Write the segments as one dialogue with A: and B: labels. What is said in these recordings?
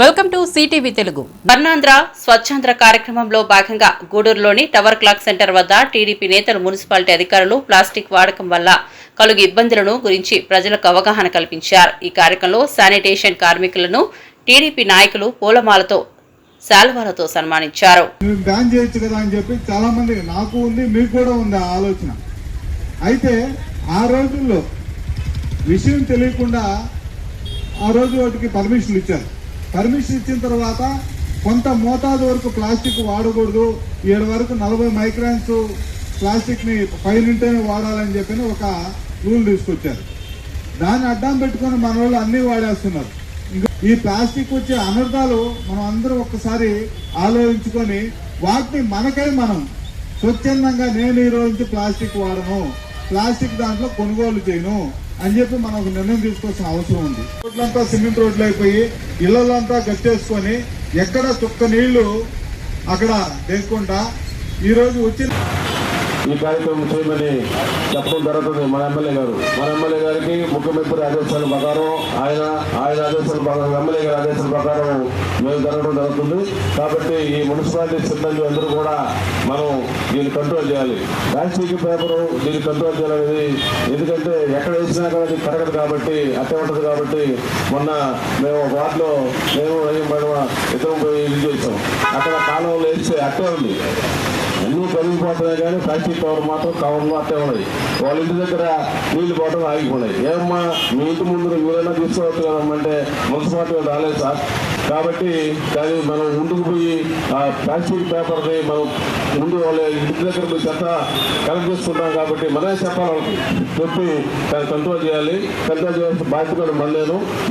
A: Welcome to CTV Telugu.
B: Swarnandhra Swachhandhra కార్యక్రమంలో భాగంగా గూడూరులోని టవర్ క్లాక్ సెంటర్ వద్ద టీడీపీ నేతలు మున్సిపాలిటీ అధికారులు ప్లాస్టిక్ వాడకం వల్ల కలుగు ఇబ్బందులను గురించి ప్రజలకు అవగాహన కల్పించారు. ఈ కార్యక్రమంలో శానిటేషన్ కార్మికులను టీడీపీ నాయకులు పూలమాలతో శాల్వాలతో సన్మానించారు.
C: బ్యాన్ చేయొచ్చు కదా అని చెప్పి చాలా మంది నాకు ఉంది మీకు కూడా ఉంది ఆ ఆలోచన. అయితే ఆ రోజుల్లో విషయం తెలియకుండా ఆ రోజు వాటికి పర్మిషన్ ఇచ్చారు. పర్మిషన్ ఇచ్చిన తర్వాత కొంత మోతాదు వరకు ప్లాస్టిక్ వాడకూడదు. ఏడు వరకు నలభై మైక్రాన్స్ ప్లాస్టిక్ని పైనుంటేనే వాడాలని చెప్పి ఒక రూల్ తీసుకొచ్చారు. దాన్ని అడ్డం పెట్టుకొని మన వాళ్ళు అన్నీ వాడేస్తున్నారు. ఇంకా ఈ ప్లాస్టిక్ వచ్చే అనర్థాలు మనం అందరూ ఒక్కసారి ఆలోచించుకొని వాటిని మనకై మనం స్వచ్ఛందంగా నేను ఈ రోజు నుంచి ప్లాస్టిక్ వాడను. ప్లాస్టిక్ దాంట్లో కొనుగోలు చేయను. అని చెప్పి మనం ఒక నిర్ణయం తీసుకోవాల్సిన అవసరం ఉంది. రోడ్లంతా సిమెంట్ రోడ్లు అయిపోయి ఇళ్ళలంతా గట్టేసుకొని ఎక్కడ చుక్క నీళ్ళు అక్కడ లేకుండా ఈ రోజు వచ్చిన
D: ఈ కార్యక్రమం చేయమని చెప్పడం జరుగుతుంది. మన ఎమ్మెల్యే గారు. మన ఎమ్మెల్యే గారికి ముఖ్యమంత్రి ఆదేశాల ప్రకారం ఆయన ఆయన ఆదేశాల ప్రకారం ఎమ్మెల్యే గారి ఆదేశాల ప్రకారం మేము జరగడం జరుగుతుంది. కాబట్టి ఈ మున్సిపాలిటీ సిబ్బంది అందరూ కూడా మనం దీన్ని కంట్రోల్ చేయాలి. ప్లాస్టిక్ పేపర్ దీన్ని కంట్రోల్ చేయాలనేది ఎందుకంటే ఎక్కడ వేసినా కూడా అది కరగదు కాబట్టి అట్టే ఉంటుంది కాబట్టి మొన్న మేము వార్డులో మేము మేము ఇద్దరం పోయి ఇది చేసాం అక్కడ కాలంలో వేస్తే అట్టే ఉంది. అన్నీ కరిగిపోతున్నాయి కానీ ప్లాస్టిక్ కవర్ మాత్రం కవర్ మాత్రమే ఉన్నది. వాళ్ళ ఇంటి దగ్గర నీళ్ళు పోవడం ఆగిపోయినాయి. ఏమమ్మా మీ ఇంటి ముందు మీరైనా తీసుకోవచ్చు కదమ్మంటే మున్సిపాలిటీ రాలేదు సార్. కాబట్టి కానీ మనం ముందుకు పోయి ఆ ప్లాస్టిక్ పేపర్ని మనం ముందు వాళ్ళ ఇంటి దగ్గర పోయి చెత్త కలెక్ట్ చేసుకుంటాం కాబట్టి మనమే చెప్పాలి వాళ్ళకి. చెప్పి దాన్ని కంట్రోల్ చేయాలి. కంట్రోల్ చేయాల్సిన బాధ్యత కూడా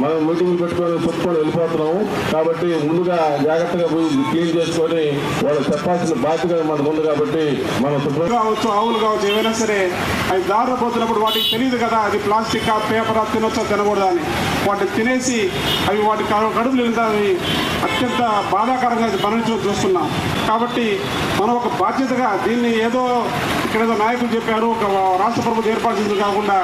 D: మనం మీటింగ్లు పెట్టుకొని చెప్పుకొని వెళ్ళిపోతున్నాము. కాబట్టి ముందుగా జాగ్రత్తగా పోయి క్లీన్ చేసుకొని వాళ్ళు చెప్పాల్సిన బాధ్యత మనకు ఉంది కాబట్టి మనం శుభ్రం
E: కావచ్చు ఆవులు కావచ్చు ఏమైనా సరే అవి దారిలో పోతున్నప్పుడు వాటికి తెలియదు కదా అది ప్లాస్టిక్ ఆ పేపర్ తినొచ్చా తినకూడదా అని. వాటిని తినేసి అవి వాటి కడు- కడుపులు వెళ్తా అత్యంత బాధాకరంగా పనులు చూస్తున్నాం. కాబట్టి మనం ఒక బాధ్యతగా దీన్ని ఏదో ఇక్కడ ఏదో నాయకులు చెప్పారు ఒక రాష్ట్ర ప్రభుత్వం ఏర్పాటు చేసింది కాకుండా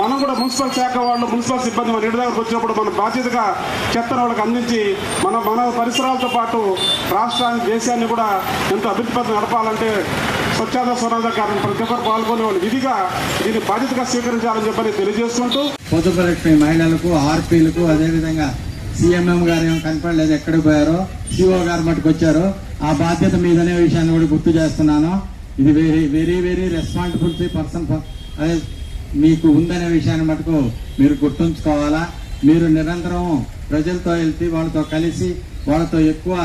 E: మనం కూడా మున్సిపల్ శాఖ వాళ్ళు మున్సిపల్ సిబ్బంది మన ఇంటి దగ్గరకు వచ్చినప్పుడు మన బాధ్యతగా చెత్తను వాళ్ళకి అందించి మన మన పరిసరాలతో పాటు రాష్ట్రాన్ని దేశాన్ని కూడా ఎంతో అభివృద్ధి నడపాలంటే స్వచ్ఛంద స్వరాజ కార్యం ప్రతి ఒక్కరు పాల్గొనే వాళ్ళు విధిగా దీన్ని బాధ్యతగా స్వీకరించాలని చెప్పని తెలియజేసుకుంటూ
F: పొదుపులక్ష్మి మహిళలకు ఆర్పీలకు అదేవిధంగా సీఎంఎం గారు ఏమో కనపడలేదు ఎక్కడికి పోయారో సిఓ గారు మటుకు వచ్చారు. ఆ బాధ్యత మీదనే విషయాన్ని కూడా గుర్తు చేస్తున్నాను. ఇది very very very responsibility person అదే మీకు ఉందనే విషయాన్ని మటుకు మీరు గుర్తుంచుకోవాలా? మీరు నిరంతరం ప్రజలతో వెళ్తే వాళ్ళతో కలిసి వాళ్ళతో ఎక్కువ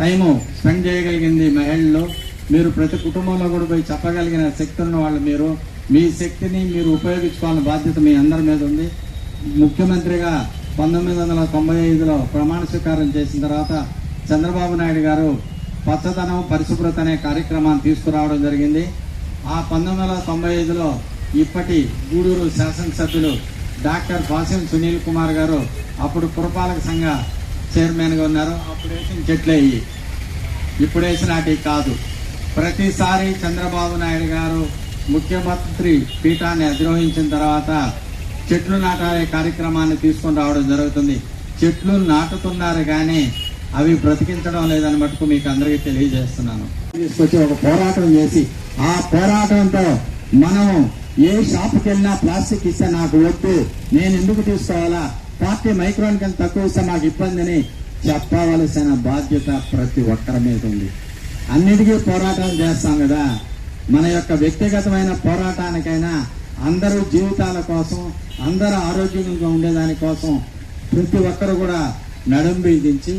F: టైము స్పెండ్ చేయగలిగింది మహిళలు మీరు ప్రతి కుటుంబంలో కూడా పోయి చెప్పగలిగిన శక్తి ఉన్న వాళ్ళు మీరు. మీ శక్తిని మీరు ఉపయోగించుకోవాలని బాధ్యత మీ అందరి మీద ఉంది. ముఖ్యమంత్రిగా పంతొమ్మిది వందల తొంభై ఐదులో ప్రమాణ స్వీకారం చేసిన తర్వాత చంద్రబాబు నాయుడు గారు పచ్చదనం పరిశుభ్రత అనే కార్యక్రమాన్ని తీసుకురావడం జరిగింది. ఆ పంతొమ్మిది వందల తొంభై ఐదులో ఇప్పటి గూడూరు శాసనసభ్యులు డాక్టర్ బాసిం సునీల్ కుమార్ గారు అప్పుడు పురపాలక సంఘ చైర్మన్గా ఉన్నారు. అప్పుడు వేసిన చెట్లే ఇవి. ఇప్పుడు వేసినటి కాదు. ప్రతిసారి చంద్రబాబు నాయుడు గారు ముఖ్యమంత్రి పీఠాన్ని అధిరోహించిన తర్వాత చెట్లు నాటాలే కార్యక్రమాన్ని తీసుకొని రావడం జరుగుతుంది. చెట్లు నాటుతున్నారు కానీ అవి బ్రతికించడం లేదని మటుకు మీకు అందరికీ తెలియజేస్తున్నాను. తీసుకొచ్చి ఒక పోరాటం చేసి ఆ పోరాటంతో మనం ఏ షాప్కి వెళ్ళినా ప్లాస్టిక్ ఇస్తే నాకు వద్దు నేను ఎందుకు తీసుకోవాలా? పార్టీ మైక్రోన్ కన్నా తక్కువ ఇస్తే నాకు ఇబ్బందిని చెప్పవలసిన బాధ్యత ప్రతి ఒక్కరి మీద ఉంది. అన్నిటికీ పోరాటం చేస్తాం కదా. మన యొక్క వ్యక్తిగతమైన పోరాటానికైనా అందరూ జీవితాల కోసం అందరూ ఆరోగ్యంగా ఉండేదాని కోసం ప్రతి ఒక్కరు కూడా నడుం బిగించి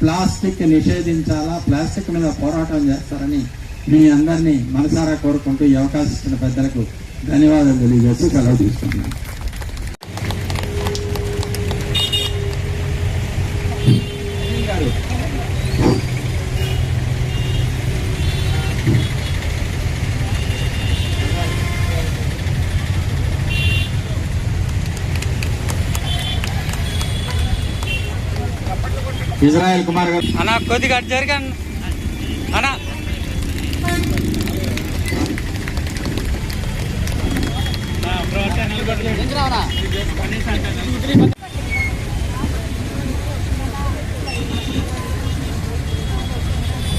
F: ప్లాస్టిక్ నిషేధించాలా ప్లాస్టిక్ మీద పోరాటం చేస్తారని మీ అందరినీ మనసారా కోరుకుంటూ ఈ అవకాశం ఇచ్చిన పెద్దలకు ధన్యవాదాలు తెలియజేస్తూ సెలవు తీసుకుంటున్నాను. ఇజ్రాయెల్ కుమార్ గారు.
G: అన్న కొద్దిగా అటు జరగండి అన్న.